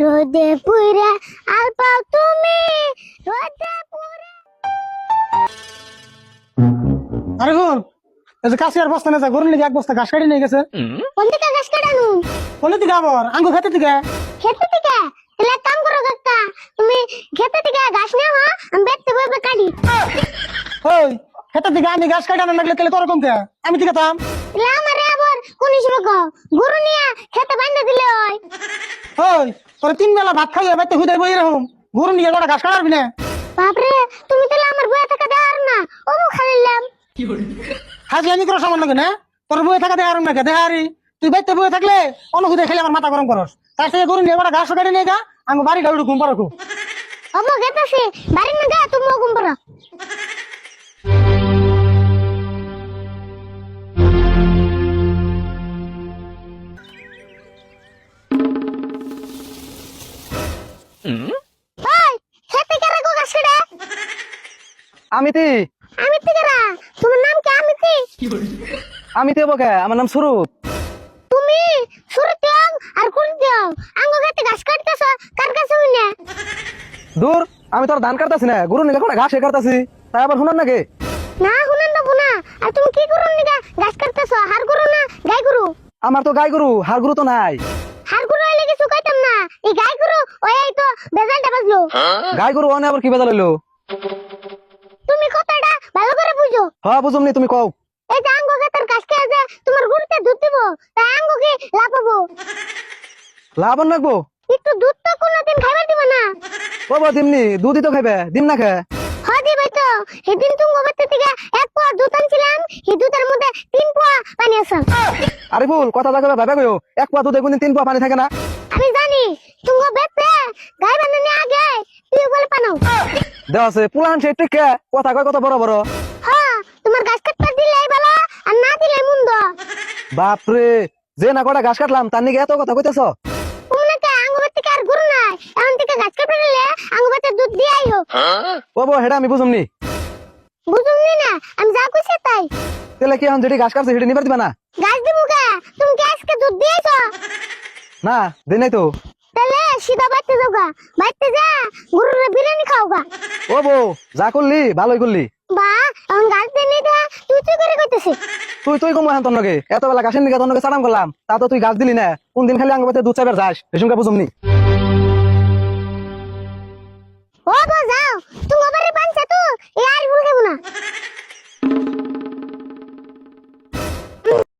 রোদে পুরা আর পাও তুমি রোদে পুরা আরে গুন এই যে কাশি আর বস্তা না যা গরুর লিগে এক বস্তা ঘাস কাটি নিয়ে গেছে। কোন দিকে গাছ কাটানো? কোন দিকে আবার? আঙ্গু খেতে দিকে? খেতে থেকে তাহলে কাম করো কাকা তুমি খেতে থেকে ঘাস নাও হ্যাঁ? আমি বেতে বইবে কাটি। ওই খেতে দিকে আমি ঘাস কাটা না লাগলে তাহলে তোর কম কে? আমি দিকে তাম তাহলে কোন হিসেবে কও? গরু নিয়ে খেতে বান্ধা দিলে হয়। ওই তোর তিন বেলা ভাত খাইয়ে বাইতে হুদাই বই এরকম। গরু নিয়ে গোটা ঘাস কাটাবি না। বাপরে তুমি তাহলে আমার বয়ে থাকা দেওয়ার না ও মুখ খালিলাম হাজি আমি করে সামান্য কেন তোর বই থাকা দেহার না কে? দেহারি তুই বাইতে বই থাকলে অন্য হুদাই খেলে আমার মাথা গরম করস। তার থেকে গরু নিয়ে গোটা ঘাস কাটি নিয়ে গা আমি বাড়ি গাড়ি ঘুম পারো অমো গেতাছে বাড়ি না গা তুমি ঘুম পড়ো। কারা তোমার নাম কি বকে আমার নাম তুমি? আর আঙ্গ ঘাস কাটতেছ কার কাছে হইনে দূর আমি তোর ধান কাটতাছি না। গরু নিলে কোটা ঘাস কাটতাছি? তাই আবার শুনান নাকি? না শুনেন না আর তুমি কি করুন নিগা ঘাস কাটতেছ? হার করু না গাই করু আমার তো গাই গরু হার গরু তো নাই হার করু এলে কিছু কইতাম না এই গাই করু ওই এই তো বেজানটা বাজলো গাই গরু অনে আবার কি বেজা লইলো তুমি কথাটা ভালো করে বুঝো। হ্যাঁ বুঝুমনি তুমি কও। এই যে আঙ্গ খেতের ঘাস খেয়ে যে তোমার গুড়তে দুধ দিব তাই আঙ্গ কি লাভ হব রাখব? একটু দুধ তো কোনোদিন খাইবার দিব না। ও বা দিমনি দুধই তো খাইবে দিম না খে। হয় দিবে তো। সেদিন তুমি গোবর থেকে এক পোয়া দুধ আনছিলাম সেই দুধের মধ্যে তিন পোয়া পানি আছে। আরে ভুল কথা জায়গা ভাবে কইও এক পা দুধে কোনদিন তিন পা পানি থাকে না। আমি জানি তুমি বেপে গাই বানানি আগে তুই বলে পানো দেওয়া আছে। পুলান সে টিকে কথা কয় কত বড় বড়। হ্যাঁ তোমার গাছ কাটতে দিলে ভালো আর না দিলে মন্দ বাপরে যে না কটা ঘাস কাটলাম তার নিকে এত কথা কইতেছ? গাছ আমি বুঝুমনি। বুঝুমনি না আমি যা কইছি তাই। তাহলে কি এখন যেটি ঘাস কাটছে সেটি নিবার দিবা না? গাছ দিবো কে? তুমি কি আজকে দুধ দিয়েছ? না দিন নাই তো। সিধা বাইতে যাওগা বাইতে যা গরুর বিরিয়ানি খাওগা। ও বউ যা করলি ভালোই করলি। বা এখন গালতে দা তুই তুই করে কইতেছিস? তুই তুই কম এখন তন্নকে এত বেলা গাছের নিকে তন্নকে সালাম করলাম তা তো তুই গাছ দিলি না। কোন দিন খালি আঙ্গবাতে দুধ চাইবার যাস রেশমকে বুঝুমনি। ও